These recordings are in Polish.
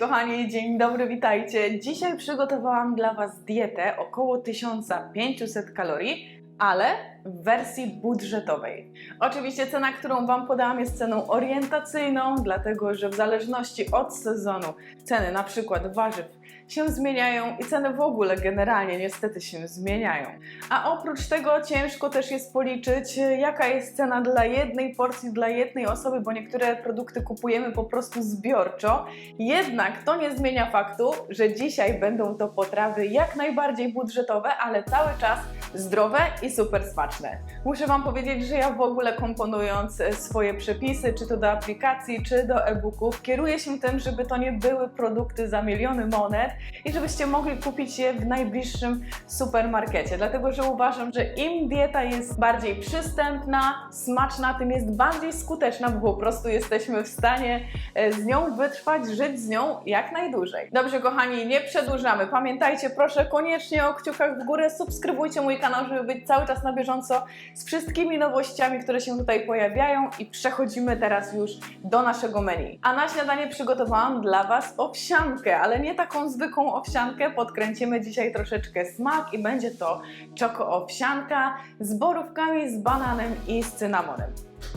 kochani, dzień dobry, witajcie. Dzisiaj przygotowałam dla Was dietę około 1500 kalorii, ale w wersji budżetowej. Oczywiście cena, którą Wam podałam jest ceną orientacyjną, dlatego że w zależności od sezonu ceny na przykład warzyw się zmieniają i ceny w ogóle generalnie niestety się zmieniają. A oprócz tego ciężko też jest policzyć, jaka jest cena dla jednej porcji, dla jednej osoby, bo niektóre produkty kupujemy po prostu zbiorczo. Jednak to nie zmienia faktu, że dzisiaj będą to potrawy jak najbardziej budżetowe, ale cały czas zdrowe i super smaczne. Muszę Wam powiedzieć, że ja w ogóle komponując e, swoje przepisy, czy to do aplikacji, czy do e-booków, kieruję się tym, żeby to nie były produkty za miliony monet i żebyście mogli kupić je w najbliższym supermarkecie. Dlatego, że uważam, że im dieta jest bardziej przystępna, smaczna, tym jest bardziej skuteczna, bo po prostu jesteśmy w stanie e, z nią wytrwać, żyć z nią jak najdłużej. Dobrze, kochani, nie przedłużamy. Pamiętajcie, proszę koniecznie o kciukach w górę, subskrybujcie mój kanał, żeby być cały czas na bieżąco z wszystkimi nowościami, które się tutaj pojawiają i przechodzimy teraz już do naszego menu. A na śniadanie przygotowałam dla Was owsiankę, ale nie taką zwykłą owsiankę, podkręcimy dzisiaj troszeczkę smak i będzie to czoko owsianka z borówkami, z bananem i z cynamonem.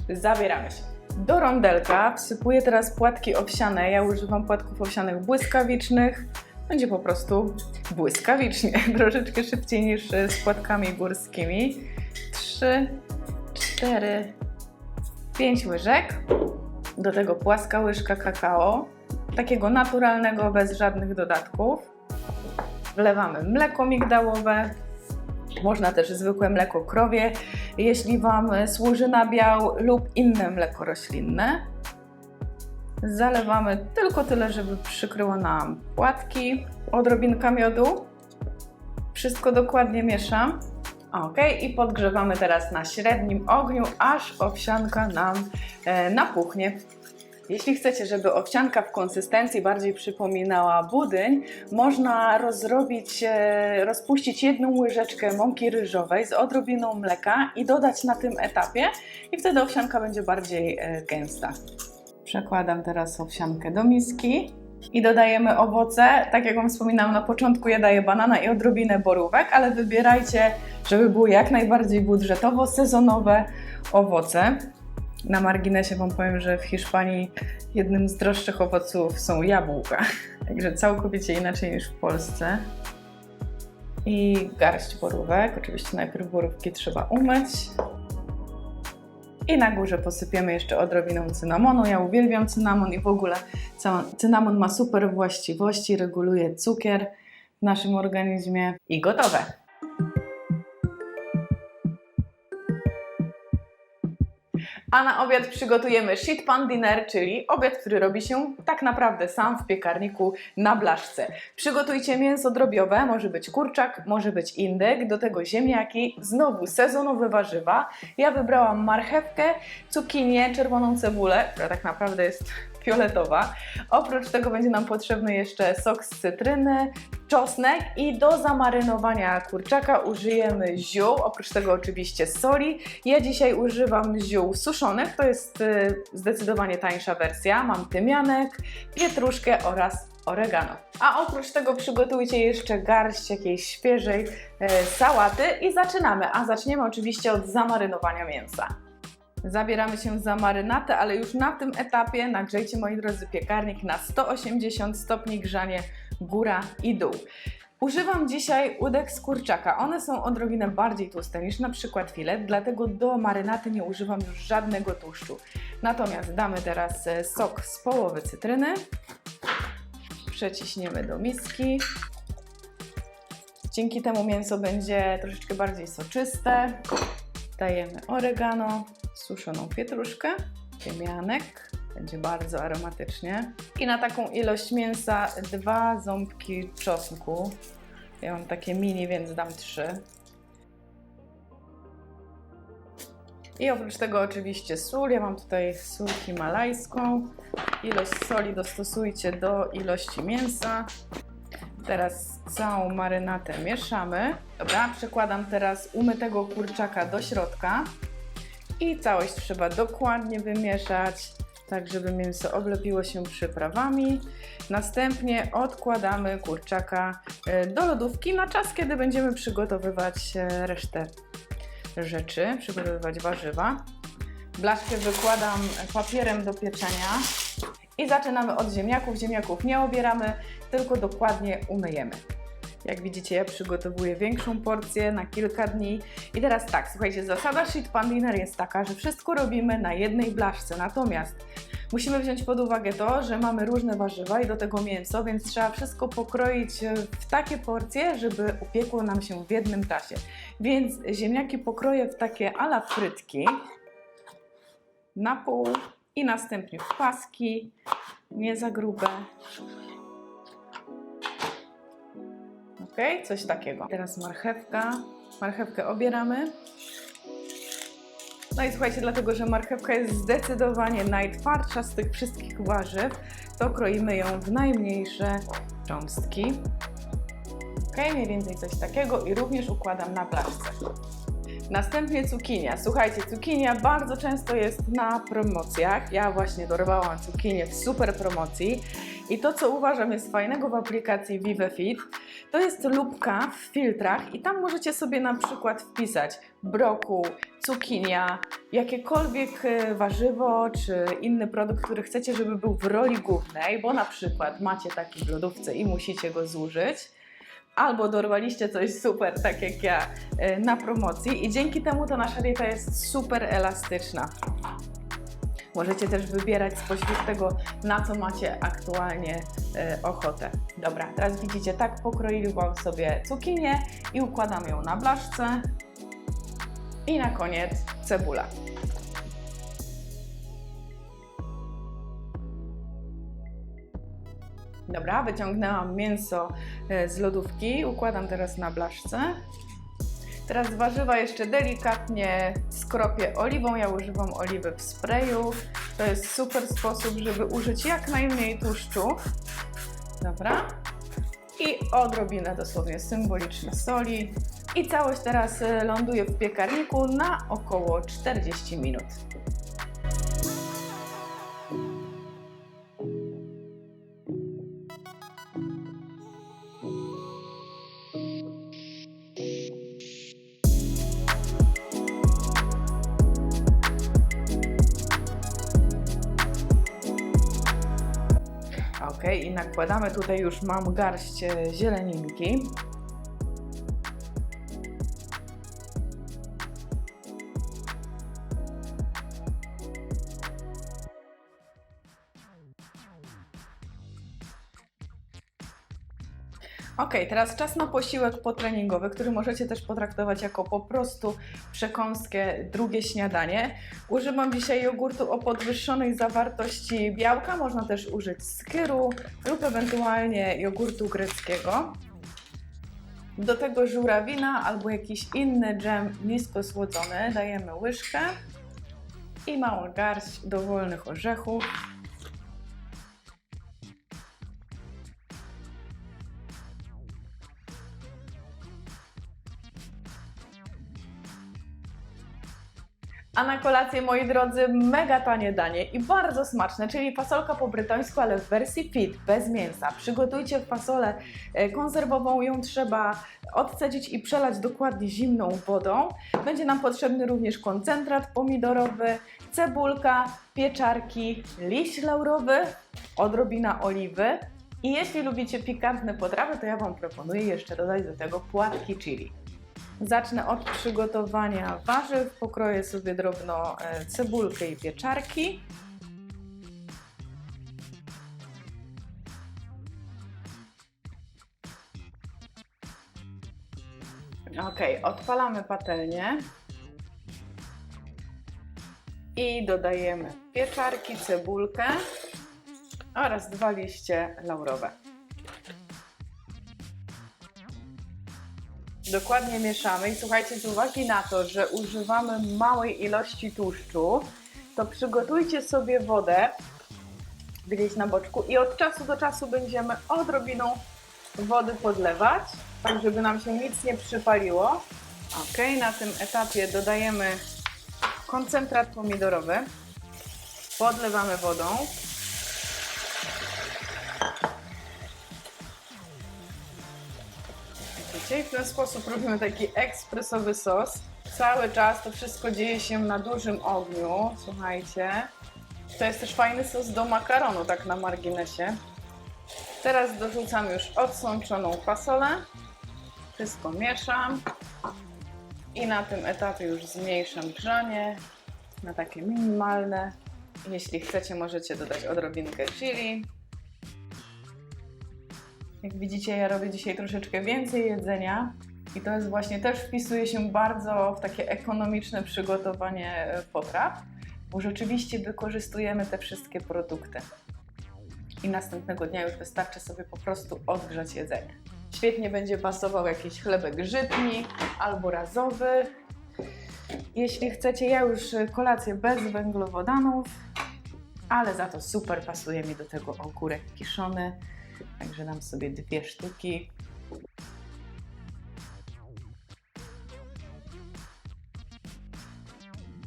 Zabieramy się. Do rondelka wsypuję teraz płatki owsiane. Ja używam płatków owsianych błyskawicznych. Będzie po prostu błyskawicznie, troszeczkę szybciej niż z płatkami górskimi. 3, 4, 5 łyżek. Do tego płaska łyżka kakao, takiego naturalnego, bez żadnych dodatków. Wlewamy mleko migdałowe, można też zwykłe mleko krowie, jeśli Wam służy nabiał lub inne mleko roślinne. Zalewamy tylko tyle, żeby przykryło nam płatki. Odrobinka miodu. Wszystko dokładnie mieszam. Ok, i podgrzewamy teraz na średnim ogniu, aż owsianka nam e, napuchnie. Jeśli chcecie, żeby owsianka w konsystencji bardziej przypominała budyń, można rozrobić, e, rozpuścić jedną łyżeczkę mąki ryżowej z odrobiną mleka i dodać na tym etapie i wtedy owsianka będzie bardziej e, gęsta. Przekładam teraz owsiankę do miski i dodajemy owoce. Tak jak Wam wspominałam na początku, ja daję banana i odrobinę borówek, ale wybierajcie, żeby były jak najbardziej budżetowo, sezonowe owoce. Na marginesie Wam powiem, że w Hiszpanii jednym z droższych owoców są jabłka, także całkowicie inaczej niż w Polsce. I garść borówek. Oczywiście najpierw borówki trzeba umyć. I na górze posypiemy jeszcze odrobiną cynamonu. Ja uwielbiam cynamon i w ogóle cynamon ma super właściwości, reguluje cukier w naszym organizmie i gotowe. A na obiad przygotujemy sheet pan dinner, czyli obiad, który robi się tak naprawdę sam w piekarniku na blaszce. Przygotujcie mięso drobiowe, może być kurczak, może być indyk, do tego ziemniaki, znowu sezonowe warzywa. Ja wybrałam marchewkę, cukinię, czerwoną cebulę, która tak naprawdę jest fioletowa. Oprócz tego będzie nam potrzebny jeszcze sok z cytryny, czosnek i do zamarynowania kurczaka użyjemy ziół, oprócz tego oczywiście soli. Ja dzisiaj używam ziół suszonych, to jest y, zdecydowanie tańsza wersja. Mam tymianek, pietruszkę oraz oregano. A oprócz tego przygotujcie jeszcze garść jakiejś świeżej e, sałaty i zaczynamy. A zaczniemy oczywiście od zamarynowania mięsa. Zabieramy się za marynatę, ale już na tym etapie nagrzejcie, moi drodzy, piekarnik na 180 stopni grzanie góra i dół. Używam dzisiaj udek z kurczaka. One są odrobinę bardziej tłuste niż na przykład filet, dlatego do marynaty nie używam już żadnego tłuszczu. Natomiast damy teraz e, sok z połowy cytryny. Przeciśniemy do miski. Dzięki temu mięso będzie troszeczkę bardziej soczyste. Dajemy oregano, suszoną pietruszkę, tymianek, będzie bardzo aromatycznie. I na taką ilość mięsa dwa ząbki czosnku. Ja mam takie mini, więc dam trzy. I oprócz tego oczywiście sól. Ja mam tutaj sól himalajską. Ilość soli dostosujcie do ilości mięsa. Teraz całą marynatę mieszamy. Dobra, przekładam teraz umytego kurczaka do środka i całość trzeba dokładnie wymieszać, tak żeby mięso oblepiło się przyprawami. Następnie odkładamy kurczaka e, do lodówki na czas, kiedy będziemy przygotowywać e, resztę rzeczy, przygotowywać warzywa. Blaszkę wykładam papierem do pieczenia i zaczynamy od ziemniaków. Ziemniaków nie obieramy, tylko dokładnie umyjemy. Jak widzicie, ja przygotowuję większą porcję na kilka dni. I teraz tak, słuchajcie, zasada sheet pan dinner jest taka, że wszystko robimy na jednej blaszce. Natomiast musimy wziąć pod uwagę to, że mamy różne warzywa i do tego mięso, więc trzeba wszystko pokroić w takie porcje, żeby upiekło nam się w jednym czasie. Więc ziemniaki pokroję w takie ala frytki na pół i następnie w paski, nie za grube. Ok, coś takiego. Teraz marchewka. Marchewkę obieramy. No i słuchajcie, dlatego że marchewka jest zdecydowanie najtwardsza z tych wszystkich warzyw, to kroimy ją w najmniejsze cząstki. Ok, mniej więcej coś takiego i również układam na blaszce. Następnie cukinia. Słuchajcie, cukinia bardzo często jest na promocjach. Ja właśnie dorwałam cukinię w super promocji. I to, co uważam jest fajnego w aplikacji ViveFit, to jest lubka w filtrach i tam możecie sobie na przykład wpisać brokuł, cukinia, jakiekolwiek e, warzywo czy inny produkt, który chcecie, żeby był w roli głównej, bo na przykład macie taki w lodówce i musicie go zużyć albo dorwaliście coś super, tak jak ja, e, na promocji i dzięki temu ta nasza dieta jest super elastyczna. Możecie też wybierać spośród tego, na co macie aktualnie e, ochotę. Dobra, teraz widzicie, tak pokroiłam sobie cukinię i układam ją na blaszce. I na koniec cebula. Dobra, wyciągnęłam mięso e, z lodówki, układam teraz na blaszce. Teraz warzywa jeszcze delikatnie skropię oliwą. Ja używam oliwy w sprayu. To jest super sposób, żeby użyć jak najmniej tłuszczu. Dobra. I odrobinę dosłownie symbolicznie soli. I całość teraz e, ląduje w piekarniku na około 40 minut. I nakładamy tutaj już mam garść e, zieleninki. Ok, teraz czas na posiłek potreningowy, który możecie też potraktować jako po prostu przekąskę, drugie śniadanie. Używam dzisiaj jogurtu o podwyższonej zawartości białka, można też użyć skyru lub ewentualnie jogurtu greckiego. Do tego żurawina albo jakiś inny dżem nisko słodzony. Dajemy łyżkę i małą garść dowolnych orzechów. A na kolację, moi drodzy, mega tanie danie i bardzo smaczne, czyli fasolka po brytońsku, ale w wersji fit, bez mięsa. Przygotujcie fasolę e, konserwową, ją trzeba odcedzić i przelać dokładnie zimną wodą. Będzie nam potrzebny również koncentrat pomidorowy, cebulka, pieczarki, liść laurowy, odrobina oliwy. I jeśli lubicie pikantne potrawy, to ja Wam proponuję jeszcze dodać do tego płatki chili. Zacznę od przygotowania warzyw. Pokroję sobie drobno e, cebulkę i pieczarki. Ok, odpalamy patelnię i dodajemy pieczarki, cebulkę oraz dwa liście laurowe. Dokładnie mieszamy i słuchajcie, z uwagi na to, że używamy małej ilości tłuszczu, to przygotujcie sobie wodę gdzieś na boczku i od czasu do czasu będziemy odrobiną wody podlewać, tak żeby nam się nic nie przypaliło. Ok, na tym etapie dodajemy koncentrat pomidorowy. Podlewamy wodą. Widzicie? I w ten sposób robimy taki ekspresowy sos. Cały czas to wszystko dzieje się na dużym ogniu. Słuchajcie. To jest też fajny sos do makaronu, tak na marginesie. Teraz dorzucam już odsączoną fasolę. Wszystko mieszam. I na tym etapie już zmniejszam grzanie na takie minimalne. Jeśli chcecie, możecie dodać odrobinkę chili. Jak widzicie, ja robię dzisiaj troszeczkę więcej jedzenia i to jest właśnie też wpisuje się bardzo w takie ekonomiczne przygotowanie e, potraw, bo rzeczywiście wykorzystujemy te wszystkie produkty. I następnego dnia już wystarczy sobie po prostu odgrzać jedzenie. Świetnie będzie pasował jakiś chlebek żytni albo razowy. Jeśli chcecie, ja już e, kolację bez węglowodanów, ale za to super pasuje mi do tego ogórek kiszony. Także dam sobie dwie sztuki.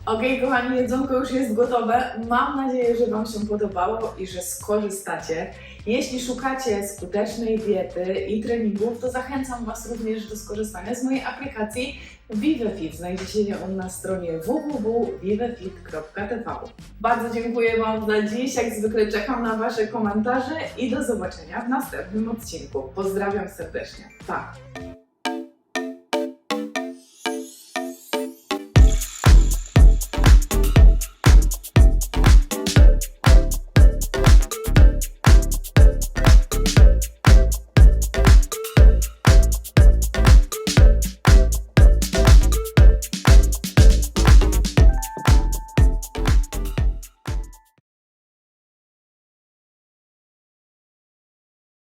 Ok, kochani, jedzonko już jest gotowe. Mam nadzieję, że Wam się podobało i że skorzystacie. Jeśli szukacie skutecznej diety i treningów, to zachęcam Was również do skorzystania z mojej aplikacji ViveFit. Znajdziecie ją na stronie www.vivefit.tv. Bardzo dziękuję Wam za dziś. Jak zwykle czekam na Wasze komentarze i do zobaczenia w następnym odcinku. Pozdrawiam serdecznie. Pa!